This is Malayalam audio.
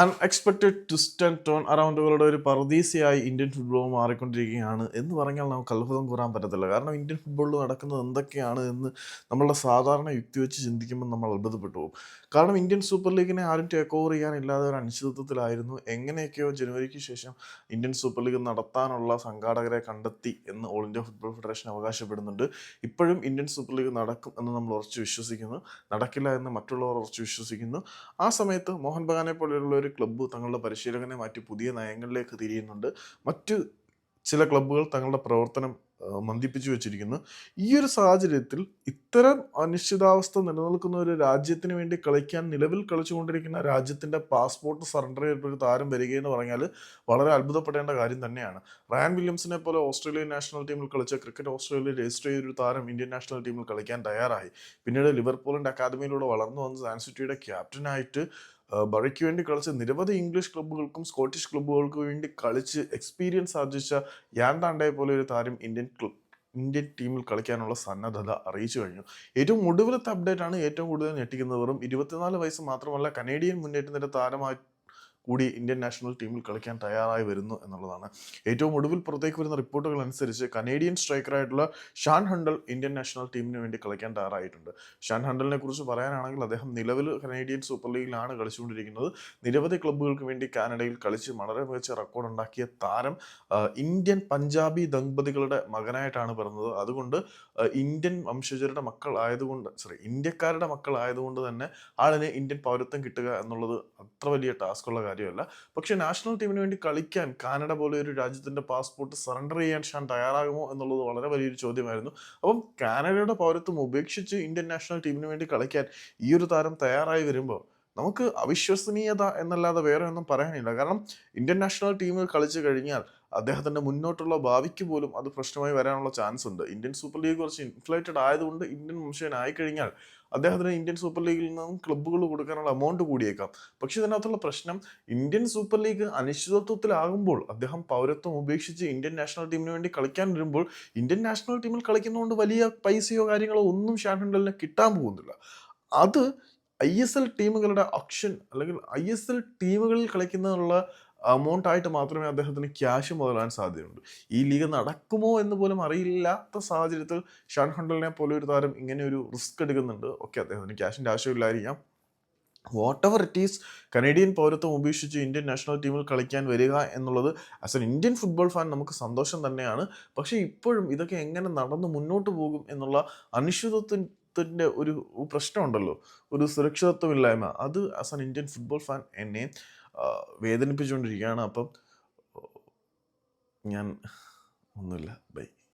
അൺഎക്സ്പെക്റ്റഡ് ട്വിസ്റ്റ് ആൻഡ് ടേൺ അറൗണ്ടുകളുടെ ഒരു പർദീസയായി ഇന്ത്യൻ ഫുട്ബോൾ മാറിക്കൊണ്ടിരിക്കുകയാണ് എന്ന് പറഞ്ഞാൽ നമുക്ക് അത്ഭുതം കൂറാൻ പറ്റത്തില്ല. കാരണം ഇന്ത്യൻ ഫുട്ബോളിൽ നടക്കുന്നത് എന്തൊക്കെയാണ് എന്ന് നമ്മളുടെ സാധാരണ യുക്തി വെച്ച് ചിന്തിക്കുമ്പോൾ നമ്മൾ അത്ഭുതപ്പെട്ടു പോകും. കാരണം ഇന്ത്യൻ സൂപ്പർ ലീഗിനെ ആരും ടേക്ക് ഓവർ ചെയ്യാനില്ലാതെ ഒരു അനിശ്ചിതത്വത്തിലായിരുന്നു. എങ്ങനെയൊക്കെയോ ജനുവരിക്ക് ശേഷം ഇന്ത്യൻ സൂപ്പർ ലീഗ് നടത്താനുള്ള സംഘാടകരെ കണ്ടെത്തി എന്ന് ഓൾ ഇന്ത്യ ഫുട്ബോൾ ഫെഡറേഷൻ അവകാശപ്പെടുന്നുണ്ട്. ഇപ്പോഴും ഇന്ത്യൻ സൂപ്പർ ലീഗ് നടക്കും എന്ന് നമ്മൾ ഉറച്ചു വിശ്വസിക്കുന്നു. നടക്കില്ല എന്ന് മറ്റുള്ളവർ ഉറച്ചു വിശ്വസിക്കുന്നു. ആ സമയത്ത് മോഹൻ ബഗാനെ പോലെയുള്ള ഒരു ക്ലബ്ബ് തങ്ങളുടെ പരിശീലകനെ മാറ്റി പുതിയ നയങ്ങളിലേക്ക് തിരിയുന്നുണ്ട്. മറ്റ് ചില ക്ലബ്ബുകൾ തങ്ങളുടെ പ്രവർത്തനം മന്ദിപ്പിച്ചു വെച്ചിരിക്കുന്നു. ഈ ഒരു സാഹചര്യത്തിൽ ഇത്തരം അനിശ്ചിതാവസ്ഥ നിലനിൽക്കുന്ന ഒരു രാജ്യത്തിന് വേണ്ടി കളിക്കാൻ നിലവിൽ കളിച്ചുകൊണ്ടിരിക്കുന്ന രാജ്യത്തിന്റെ പാസ്പോർട്ട് സറണ്ടർ ചെയ്തിട്ട് ഒരു താരം വരികയെന്ന് പറഞ്ഞാൽ വളരെ അത്ഭുതപ്പെടേണ്ട കാര്യം തന്നെയാണ്. റയാൻ വില്യംസിനെ പോലെ ഓസ്ട്രേലിയൻ നാഷണൽ ടീമിൽ കളിച്ച ക്രിക്കറ്റ് ഓസ്ട്രേലിയയിൽ രജിസ്റ്റർ ചെയ്ത ഒരു താരം ഇന്ത്യൻ നാഷണൽ ടീമിൽ കളിക്കാൻ തയ്യാറായി. പിന്നീട് ലിവർപൂളിന്റെ അക്കാദമിയിലൂടെ വളർന്നു വന്ന സാൻസിറ്റിയുടെ ക്യാപ്റ്റനായിട്ട് ബറയ്ക്ക് വേണ്ടി കളിച്ച നിരവധി ഇംഗ്ലീഷ് ക്ലബ്ബുകൾക്കും സ്കോട്ടിഷ് ക്ലബ്ബുകൾക്കും വേണ്ടി കളിച്ച് എക്സ്പീരിയൻസ് ആർജിച്ച യാൻഡാണ്ടയെ പോലെ ഒരു താരം ഇന്ത്യൻ ഇന്ത്യൻ ടീമിൽ കളിക്കാനുള്ള സന്നദ്ധത അറിയിച്ചു കഴിഞ്ഞു. ഏറ്റവും ഒടുവിലത്തെ അപ്ഡേറ്റ് ആണ് ഏറ്റവും കൂടുതൽ ഞെട്ടിക്കുന്നത് വെറും ഇരുപത്തിനാല് വയസ്സ് മാത്രമല്ല കനേഡിയൻ മുന്നേറ്റത്തിന്റെ താരമായി കൂടി ഇന്ത്യൻ നാഷണൽ ടീമിൽ കളിക്കാൻ തയ്യാറായി വരുന്നു എന്നുള്ളതാണ്. ഏറ്റവും ഒടുവിൽ പുറത്തേക്ക് വരുന്ന റിപ്പോർട്ടുകൾ അനുസരിച്ച് കനേഡിയൻ സ്ട്രൈക്കറായിട്ടുള്ള ഷാൻ ഹണ്ടൽ ഇന്ത്യൻ നാഷണൽ ടീമിന് വേണ്ടി കളിക്കാൻ തയ്യാറായിട്ടുണ്ട്. ഷാൻ ഹണ്ടലിനെ കുറിച്ച് പറയാനാണെങ്കിൽ അദ്ദേഹം നിലവിൽ കനേഡിയൻ സൂപ്പർ ലീഗിലാണ് കളിച്ചുകൊണ്ടിരിക്കുന്നത്. നിരവധി ക്ലബ്ബുകൾക്ക് വേണ്ടി കാനഡയിൽ കളിച്ച് വളരെ മികച്ച റെക്കോർഡ് ഉണ്ടാക്കിയ താരം ഇന്ത്യൻ പഞ്ചാബി ദമ്പതികളുടെ മകനായിട്ടാണ് പിറന്നത്. അതുകൊണ്ട് ഇന്ത്യൻ വംശജരുടെ മക്കൾ ആയതുകൊണ്ട് സോറി ഇന്ത്യക്കാരുടെ മക്കൾ ആയതുകൊണ്ട് തന്നെ ആളിന് ഇന്ത്യൻ പൗരത്വം കിട്ടുക എന്നുള്ളത് അത്ര വലിയ ടാസ്ക് ഉള്ള കാര്യമല്ല. പക്ഷെ നാഷണൽ ടീമിന് വേണ്ടി കളിക്കാൻ കാനഡ പോലെ ഒരു രാജ്യത്തിന്റെ പാസ്പോർട്ട് സറണ്ടർ ചെയ്യാൻ ഷാൻ തയ്യാറാകുമോ എന്നുള്ളത് വളരെ വലിയൊരു ചോദ്യമായിരുന്നു. അപ്പം കാനഡയുടെ പൗരത്വം ഉപേക്ഷിച്ച് ഇന്ത്യൻ നാഷണൽ ടീമിന് വേണ്ടി കളിക്കാൻ ഈ ഒരു താരം തയ്യാറായി വരുമ്പോൾ നമുക്ക് അവിശ്വസനീയത എന്നല്ലാതെ വേറെ ഒന്നും പറയാനില്ല. കാരണം ഇന്ത്യൻ നാഷണൽ ടീമിൽ കളിച്ചു കഴിഞ്ഞാൽ അദ്ദേഹത്തിന്റെ മുന്നോട്ടുള്ള ഭാവിക്ക് പോലും അത് പ്രശ്നമായി വരാനുള്ള ചാൻസ് ഉണ്ട്. ഇന്ത്യൻ സൂപ്പർ ലീഗ് കുറച്ച് ഇൻഫ്ലേറ്റഡ് ആയതുകൊണ്ട് ഇന്ത്യൻ വംശീയനായി കഴിഞ്ഞാൽ അദ്ദേഹത്തിന് ഇന്ത്യൻ സൂപ്പർ ലീഗിൽ നിന്നും ക്ലബ്ബുകൾ കൊടുക്കാനുള്ള എമൗണ്ട് കൂടിയേക്കാം. പക്ഷേ ഇതിനകത്തുള്ള പ്രശ്നം ഇന്ത്യൻ സൂപ്പർ ലീഗ് അനിശ്ചിതത്വത്തിലാകുമ്പോൾ അദ്ദേഹം പൗരത്വം ഉപേക്ഷിച്ച് ഇന്ത്യൻ നാഷണൽ ടീമിന് വേണ്ടി കളിക്കാൻ വരുമ്പോൾ ഇന്ത്യൻ നാഷണൽ ടീമിൽ കളിക്കുന്നതുകൊണ്ട് വലിയ പൈസയോ കാര്യങ്ങളോ ഒന്നും ഹണ്ടലിന് കിട്ടാൻ പോകുന്നില്ല. അത് ഐ എസ് എൽ ടീമുകളുടെ ഓപ്ഷൻ അല്ലെങ്കിൽ ഐ എസ് എൽ ടീമുകളിൽ കളിക്കുന്നതിനുള്ള എമൗണ്ട് ആയിട്ട് മാത്രമേ അദ്ദേഹത്തിന് ക്യാഷ് മുതലാൻ സാധ്യതയുള്ളൂ. ഈ ലീഗ് നടക്കുമോ എന്ന് പോലും അറിയില്ലാത്ത സാഹചര്യത്തിൽ ഷാൻ ഹണ്ടലിനെ പോലെ ഒരു താരം ഇങ്ങനെ ഒരു റിസ്ക് എടുക്കുന്നുണ്ട്. ഓക്കെ അദ്ദേഹത്തിന് ക്യാഷിന്റെ ആവശ്യമില്ലായിരിക്കാം. Whatever it is Canadian പൗരത്വം ഉപേക്ഷിച്ച് ഇന്ത്യൻ നാഷണൽ ടീമിൽ കളിക്കാൻ വരിക എന്നുള്ളത് as an Indian football fan നമുക്ക് സന്തോഷം തന്നെയാണ്. പക്ഷേ ഇപ്പോഴും ഇതൊക്കെ എങ്ങനെ നടന്ന് മുന്നോട്ട് പോകും എന്നുള്ള അനിശ്ചിതത്വത്തിന്റെ ഒരു പ്രശ്നമുണ്ടല്ലോ. ഒരു സുരക്ഷിതത്വമില്ലായ്മ. അത് as an Indian football fan എന്നെ വേദനിപ്പിച്ചുകൊണ്ടിരിക്കുകയാണ്. അപ്പം ഞാൻ ഒന്നുമില്ല. ബൈ.